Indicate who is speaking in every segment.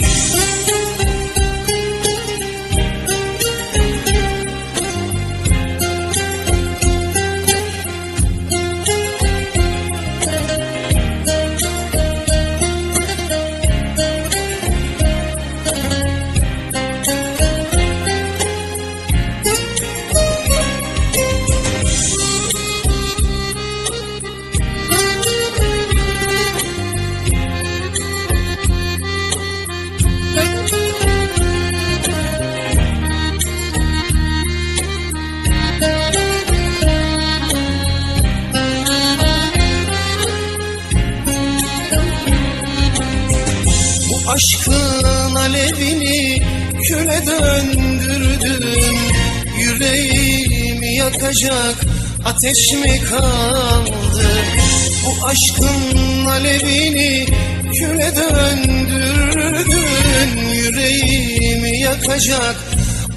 Speaker 1: Thank you. Aşkın alevini küle döndürdün Yüreğimi yakacak ateş mi kaldı? Bu aşkın alevini küle döndürdün. Yüreğimi yakacak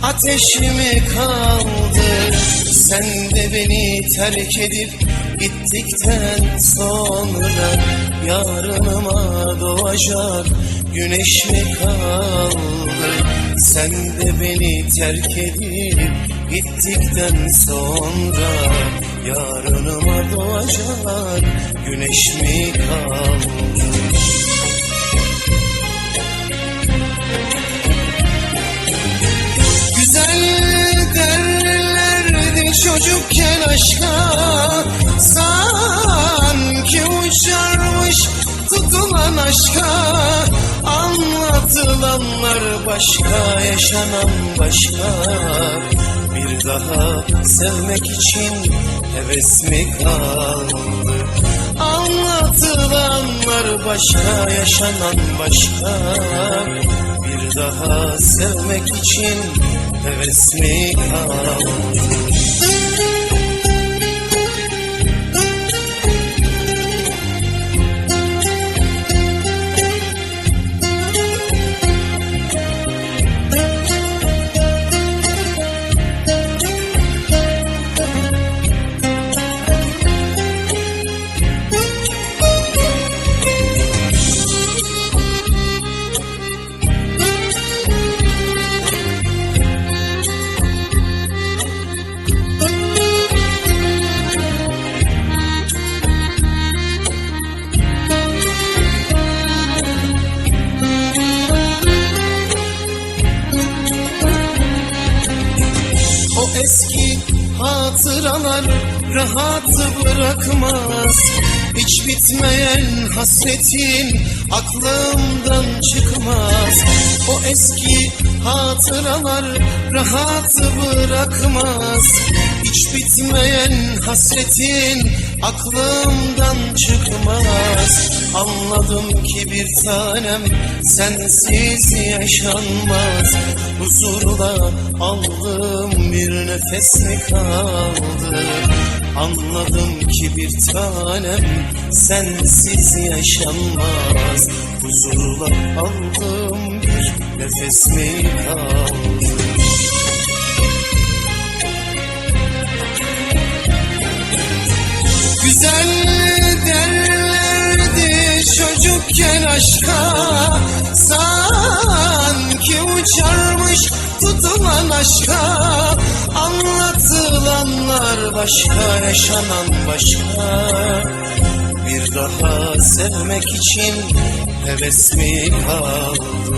Speaker 1: ateş mi kaldı? Sen de beni terk edip gittikten sonra Yarınıma doğacak güneş mi kaldı. Sen de beni terk edip gittikten sonra Yarınıma doğacak güneş mi kaldı? Güzel derlerdi çocukken aşka Sanki uçarmış tutulan aşka Anlatılanlar başka, yaşanan başka. Bir daha sevmek için heves mi kaldı? Anlatılanlar başka, yaşanan başka. Bir daha sevmek için heves mi kaldı eski hatıralar rahat bırakmaz. Hiç bitmeyen hasretin aklımdan çıkmaz eski hatıralar rahat bırakmaz. Hiç bitmeyen hasretin aklımdan çıkmaz. Anladım ki bir tanem sensiz yaşanmaz. Huzurla aldığım bir nefes mi kaldı Anladım ki bir tanem sensiz yaşanmaz. Huzurla aldığım bir nefes mi kaldı Güzel derlerdi çocukken aşka. Sanki uçarmış başka, yaşanan başka. Bir daha sevmek için heves mi kaldı